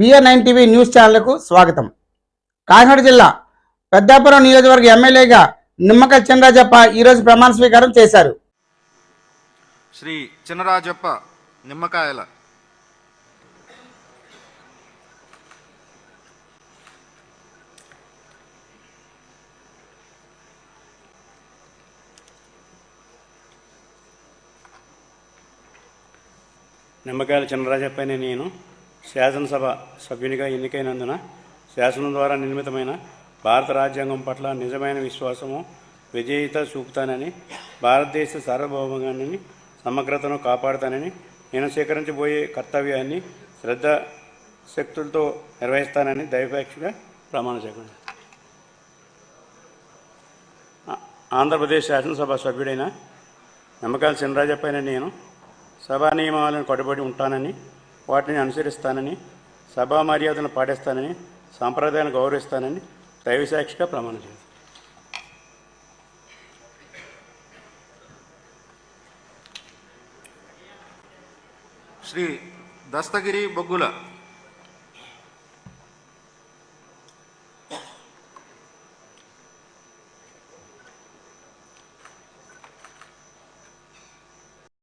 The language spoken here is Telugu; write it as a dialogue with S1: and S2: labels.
S1: బిఆర్ టీవీ న్యూస్ ఛానల్కు స్వాగతం. కాకినాడ జిల్లా పెద్దాపురం నియోజకవర్గ ఎమ్మెల్యేగా నిమ్మక చినరాజప్ప ఈరోజు ప్రమాణ స్వీకారం చేశారు.
S2: శ్రీ చినరాజప్ప నిమ్మకాయల
S3: నిమ్మకాయల చినరాజప్పని నేను. శాసనసభ సభ్యునిగా ఎన్నికైనందున శాసనం ద్వారా నిర్మితమైన భారత రాజ్యాంగం పట్ల నిజమైన విశ్వాసము విజేయత చూపుతానని భారతదేశ సార్వభౌమాన్ని సమగ్రతను కాపాడుతానని నేను స్వీకరించబోయే కర్తవ్యాన్ని శ్రద్ధ శక్తులతో నిర్వహిస్తానని దైవపేక్షగా ప్రమాణ చేయకుండా ఆంధ్రప్రదేశ్ శాసనసభ సభ్యుడైన నిమ్మకాయల చినరాజప్పైన నేను. సభా నియమాలను కట్టుబడి ఉంటానని వాటిని అనుసరిస్తానని సభా మర్యాదలను పాటిస్తానని సాంప్రదాయాలను గౌరవిస్తానని దైవసాక్షిగా ప్రమాణం చేస్తాను
S2: శ్రీ దస్తగిరి బొగ్గుల